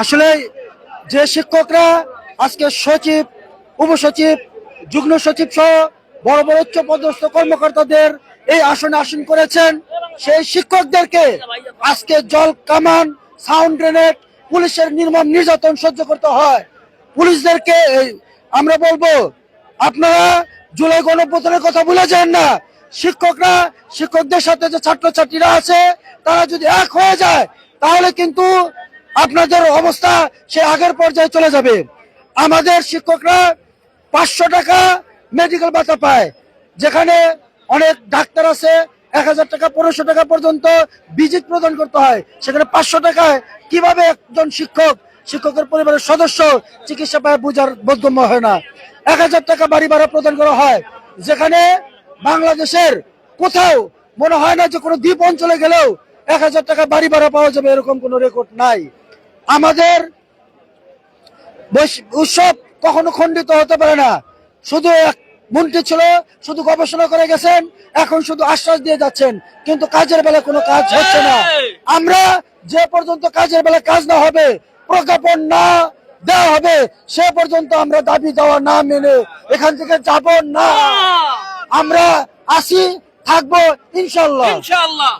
আসলে যে শিক্ষকরা, আজকে সচিব, উপসচিব, যুগ্ম সচিব সহ বড় বড় উচ্চ পদস্থ কর্মকর্তাদের এই আসনে আসন করেছেন, সেই শিক্ষকদেরকে আজকে জল, কামান, সাউন্ড গ্রেনেড, পুলিশের নির্মম নির্যাতন সহ্য করতে হয়। পুলিশদেরকে আমরা বলব, আপনারা জুলাই গণপ্রদানের কথা ভুলে যান না। শিক্ষকরা, শিক্ষকদের সাথে যে ছাত্রছাত্রীরা আছে, তারা যদি এক হয়ে যায়, তাহলে কিন্তু আপনাদের অবস্থা, সে আগের পর্যায়ে চলে যাবে। আমাদের শিক্ষকরা পাঁচশো টাকা মেডিকেল ভাতা পায়, যেখানে অনেক ডাক্তার আছে, এক হাজার টাকা, পনেরোশো টাকা পর্যন্ত ভিজিট প্রদান করতে হয়। সেখানে পাঁচশো টাকায় কীভাবে একজন শিক্ষক, শিক্ষকের পরিবারের সদস্য চিকিৎসা পায় বোঝার বোধগম্য হয় না। এক হাজার টাকা বাড়ি ভাড়া প্রদান করা হয়, যেখানে বাংলাদেশের কোথাও মনে হয় না যে কোনো দ্বীপ অঞ্চলে গেলেও এক হাজার টাকা বাড়ি ভাড়া পাওয়া যাবে, এরকম কোনো রেকর্ড নাই। আমাদের উৎসব কখনো খণ্ডিত হতে পারে না। শুধু এক মন্ত্রী ছিল শুধু গবেষণা করে গেছেন এখন শুধু আশ্বাস দিয়ে যাচ্ছেন। কিন্তু কাজের বেলা কোনো কাজ হচ্ছে না। আমরা যে পর্যন্ত কাজের বেলা কাজ না হবে প্রজ্ঞাপন না দেওয়া হবে সে পর্যন্ত আমরা দাবি দেওয়া না মেনে এখান থেকে যাব না। আমরা আসি থাকব ইনশাল্লাহ ইনশাআল্লাহ।